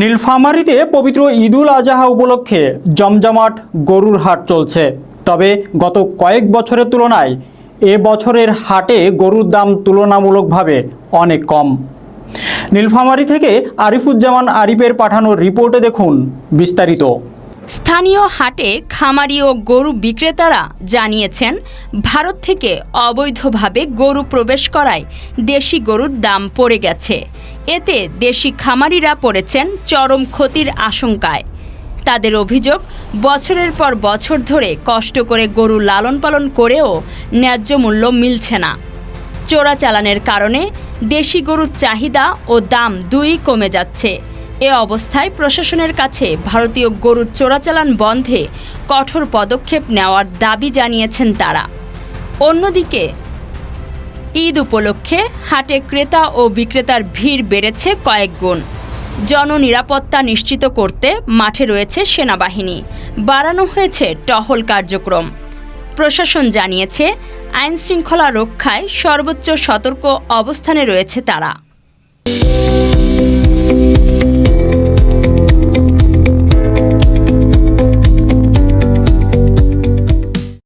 নীলফামারীতে পবিত্র ঈদুল আজাহা উপলক্ষে জমজমাট গরুর হাট চলছে। তবে গত কয়েক বছরের তুলনায় এ বছরের হাটে গরুর দাম তুলনামূলকভাবে অনেক কম। নীলফামারি থেকে আরিফুজ্জামান আরিফের পাঠানো রিপোর্টে দেখুন বিস্তারিত। স্থানীয় হাটে খামারি ও গরু বিক্রেতারা জানিয়েছেন, ভারত থেকে অবৈধভাবে গরু প্রবেশ করায় দেশি গরুর দাম পড়ে গেছে। এতে দেশি খামারিরা পড়েছেন চরম ক্ষতির আশঙ্কায়। তাদের অভিযোগ, বছরের পর বছর ধরে কষ্ট করে গরু লালন পালন করেও ন্যায্য মূল্য মিলছে না। চোরাচালানের কারণে দেশি গরুর চাহিদা ও দাম দুই কমে যাচ্ছে। এ অবস্থায় প্রশাসনের কাছে ভারতীয় গরুর চোরাচালান বন্ধে কঠোর পদক্ষেপ নেওয়ার দাবি জানিয়েছেন তারা। অন্যদিকে, ঈদ উপলক্ষে হাটে ক্রেতা ও বিক্রেতার ভিড় বেড়েছে কয়েক গুণ। জননিরাপত্তা নিশ্চিত করতে মাঠে রয়েছে সেনাবাহিনী। বাড়ানো হয়েছে টহল কার্যক্রম। প্রশাসন জানিয়েছে, আইনশৃঙ্খলা রক্ষায় সর্বোচ্চ সতর্ক অবস্থানে রয়েছে তারা।